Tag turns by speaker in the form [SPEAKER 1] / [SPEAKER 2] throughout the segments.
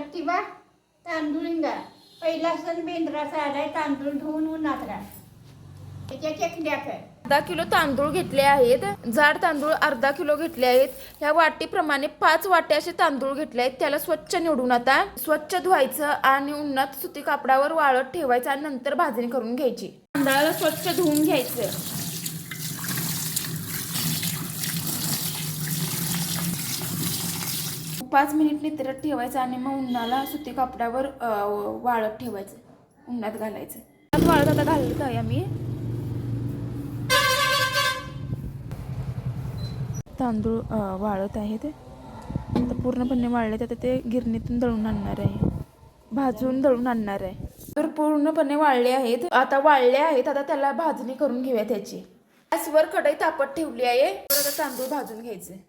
[SPEAKER 1] प्रतिभा तांदूळ इंगा. पहिला सण बेंद्राचा आलाय तांदूळ धुवून उन्हात त्याच्या चकल्या कर
[SPEAKER 2] अर्धा किलो तांदूळ घेतले आहेत. जाड तांदूळ अर्धा किलो घेतले आहेत. ह्या वाटीप्रमाणे पाच वाटे असे तांदूळ घेतले आहेत. त्याला स्वच्छ निवडून आता स्वच्छ धुवायचं आणि उन्हात सुती कापडावर वाळत ठेवायचं आणि नंतर भाजणी करून घ्यायची. तांदळाला स्वच्छ धुवून घ्यायचं. पाच मिनिट नितरत ठेवायचं आणि मग उन्हाला सुती कापडावर वाळत ठेवायचं. उन्हात घालायचं. उन्हात वाळत आता घालत आहे आम्ही. तांदूळ वाळत आहेत आता पूर्णपणे वाळले तर ते गिरणीतून दळून आणणार आहे. भाजून दळून आणणार आहे. तर पूर्णपणे वाळले आहेत. आता वाळले आहेत आता त्याला भाजणी करून घेऊया त्याची. गॅसवर कढई तापत ठेवली आहे. तर आता तांदूळ भाजून घ्यायचे.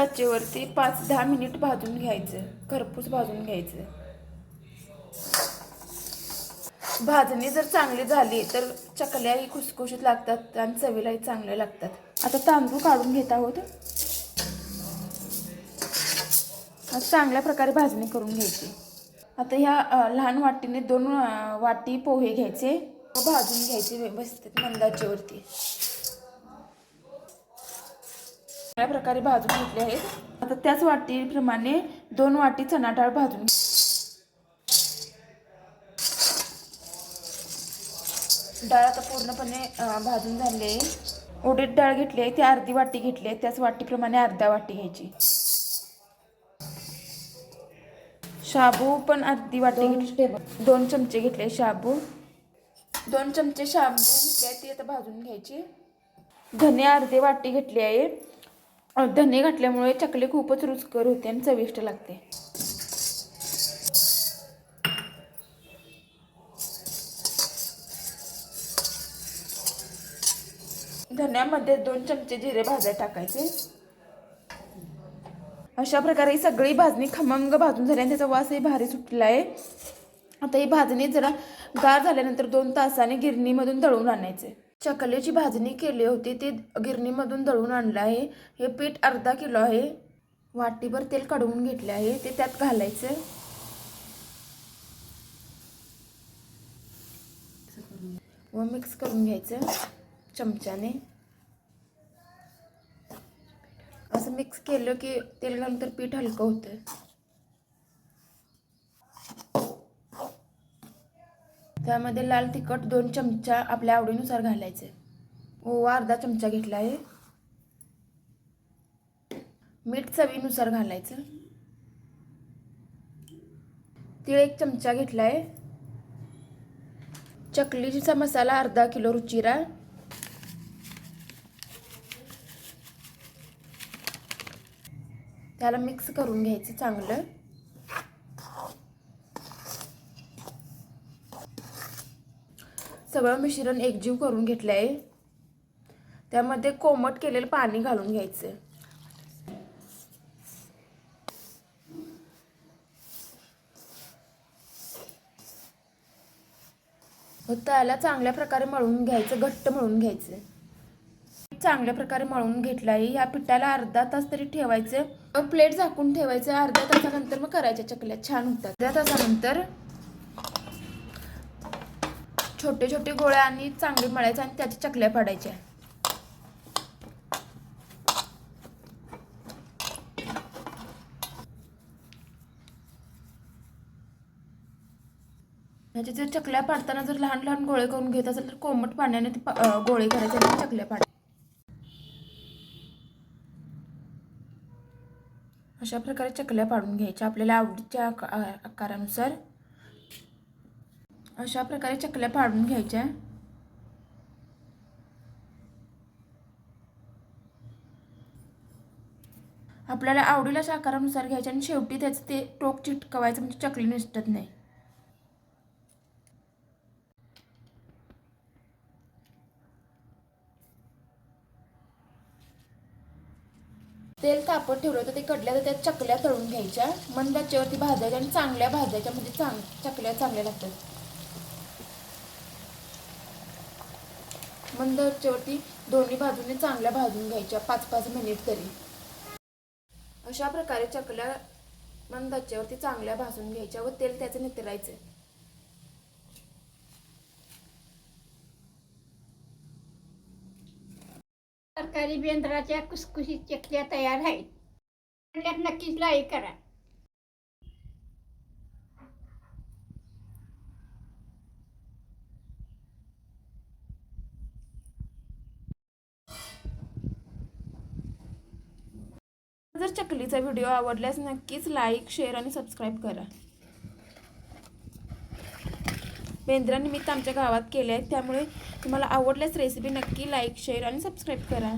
[SPEAKER 2] ताचेवरती पाच दहा मिनिट भाजून घ्यायचं. खरपूस भाजून घ्यायचं. भाजणी जर चांगली झाली तर चकल्याही खुसखुशीत लागतात आणि चवीलाही चांगल्या लागतात. आता तांदूळ काढून घेत आहोत. चांगल्या प्रकारे भाजणी करून घ्यायची. आता ह्या लहान वाटीने दोन वाटी पोहे घ्यायचे. व भाजून घ्यायचे व्यवस्थित मंदाचेवरती. चांगल्या प्रकारे भाजून घेतले आहेत. आता त्याच वाटीप्रमाणे दोन वाटी चणा डाळ भाजून डाळ आता पूर्णपणे भाजून झाली आहे. उडीद डाळ घेतली आहे ती अर्धी वाटी घेतली आहे. त्याच वाटीप्रमाणे अर्धा वाटी घ्यायची. शाबू पण अर्धी वाटी घेतली. दोन चमचे घेतले शाबू. दोन चमचे शाबू घेतले ती आता भाजून घ्यायची. धने अर्धे वाटी घेतली आहे. धने घातल्यामुळे चकली खूपच रुचकर होते आणि चविष्ट लागते. धन्यामध्ये दोन चमचे जिरे भाजायला टाकायचे. अशा प्रकारे ही सगळी भाजणी खमंग भाजून झाली आणि त्याचा वासही भारी सुटला आहे. आता ही भाजणी जरा गार झाल्यानंतर दोन तासाने गिरणीमधून दळून आणायचे. चकलेची भाजणी केली होती ते गिरणीमधून दळून आणलं आहे. हे पीठ अर्धा किलो आहे. वाटीभर तेल कढवून घेतले आहे. ते त्यात घालायचं. व मिक्स करून घ्यायचं चमच्याने. असं मिक्स केलं की तेल घालून तर पीठ हलकं होतं. त्यामध्ये लाल तिखट दोन चमचा आपल्या आवडीनुसार घालायचे. ओवा अर्धा चमचा घेतला आहे. मीठ चवीनुसार घालायचं. तीळ एक चमचा घेतला आहे. चकलीचा मसाला अर्धा किलो रुचिरा. त्याला मिक्स करून घ्यायचं चांगलं. सगळं मिश्रण एकजीव करून घेतलं आहे. त्यामध्ये कोमट केलेलं पाणी घालून घ्यायचं त्याला चांगल्या प्रकारे मळून घ्यायचं घट्ट मळून घ्यायचं चांगल्या प्रकारे मळून घेतलं आहे. ह्या पिठाला अर्धा तास तरी ठेवायचं प्लेट झाकून ठेवायचं अर्ध्या तासानंतर मग करायच्या चकल्या. छान होतात. अर्ध्या तासानंतर छोटे छोटे गोळ्या आणि चांगले मळायचे आणि त्याच्या चकल्या पाडायच्या. म्हणजे जर चकल्या पाडताना जर लहान लहान गोळे करून घेत असेल तर कोमट पाण्याने ते गोळे करायचे आणि चकल्या पाड अशा प्रकारे चकल्या पाडून घ्यायच्या. आपल्याला आवडीच्या आका- आकारानुसार अशा प्रकारे चकल्या पाडून घ्यायच्या. आपल्याला आवडीला अशा आकारानुसार घ्यायच्या आणि शेवटी त्याचं ते टोक चिटकवायचं म्हणजे चकली निसटत नाही. तेल तापत ठेवलं तर ते कडल्या तर त्यात चकल्या तळून घ्यायच्या. मंद त्याच्यावरती भाजायच्या आणि चांगल्या भाजायच्या म्हणजे चांग चकल्या चांगल्या लागतात. मंद दोन्ही बाजूने चांगल्या भाजून घ्यायच्या पाच पाच मिनिट तरी. अशा प्रकारे चकल्या मंद चांगल्या भाजून घ्यायच्या व तेल त्याचं नितरायचं
[SPEAKER 1] सरकारी बेंद्राच्या कुसकुशीत चकल्या तयार आहेत. त्यात नक्कीच लाईक करा.
[SPEAKER 2] जर चकलीचा व्हिडिओ आवडल्यास नक्कीच लाईक शेअर आणि सबस्क्राईब करा. बेंद्रानिमित्त आमच्या गावात केले आहेत त्यामुळे तुम्हाला आवडल्यास रेसिपी नक्की लाईक शेअर आणि सबस्क्राईब करा.